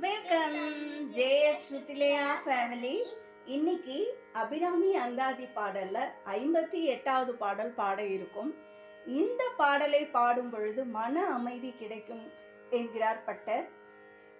Welcome J ஸ்ருதிலேயா family இன்னைக்கு அபிராமி அந்தாதி பாடல்ல ஐம்பத்தி எட்டாவது பாடல் பாட இருக்கும். இந்த பாடலை பாடும் பொழுது மன அமைதி கிடைக்கும் என்கிறார் பட்டர்.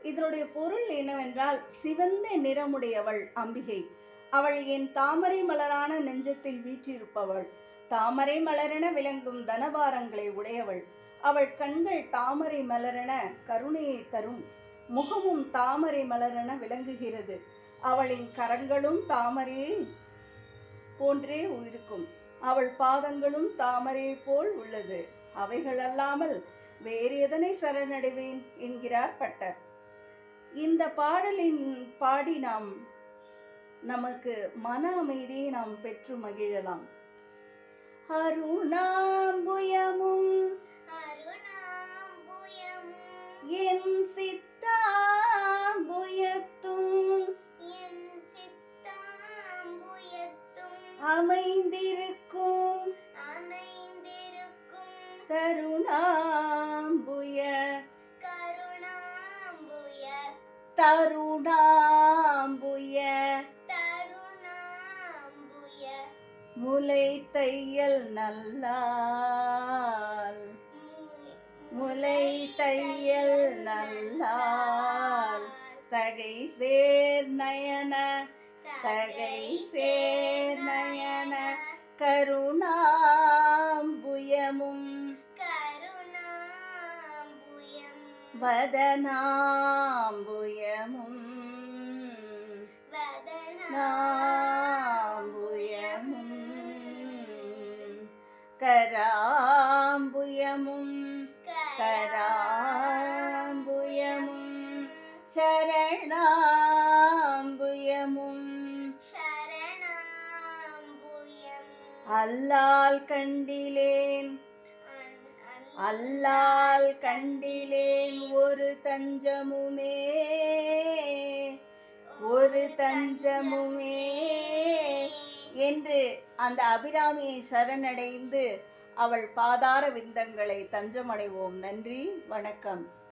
இதனுடைய பொருள் என்னவென்றால் சிவந்த நிறமுடையவள் அம்பிகை. அவள் என் தாமரை மலரான நெஞ்சத்தில் வீற்றிருப்பவள். தாமரை மலரென விளங்கும் தனபாரங்களை உடையவள். அவள் கண்கள் தாமரை மலரென கருணையை தரும் முகமும் தாமரை மலரென விளங்குகிறது. அவளின் கரங்களும் தாமரையை போன்றே இருக்கும் அவள் பாதங்களும் தாமரையை போல் உள்ளது. அவைகள் அல்லாமல் வேறு எதனை சரணடைவேன்? என்கிறார் பட்டர். இந்த பாடலின் பாடி நாம் நமக்கு மன அமைதியை நாம் பெற்று மகிழலாம். அருணாம்புயமும் அருணாம்புயமும் அமைந்திருக்கும் அமைந்திருக்கும் தருணாம்புய கருணாம்புய தருணாம்புய தருணாம்புய முலை தையல் நல்லால் முலை தையல் நல்லால் தகை சேர் நயன தகை சேர் நயன കരുണാംബുയമും വദനാംബുയമും വദനാംബുയമും കരാംബുയമും കരാംബുയമും ശരണാംബുയമും அல்லால் கண்டிலேன். அல்லால் கண்டிலேன் ஒரு தஞ்சமுமே. ஒரு தஞ்சமுமே என்று அந்த அபிராமியை சரணடைந்து அவள் பாதார விந்தங்களை தஞ்சமடைவோம். நன்றி வணக்கம்.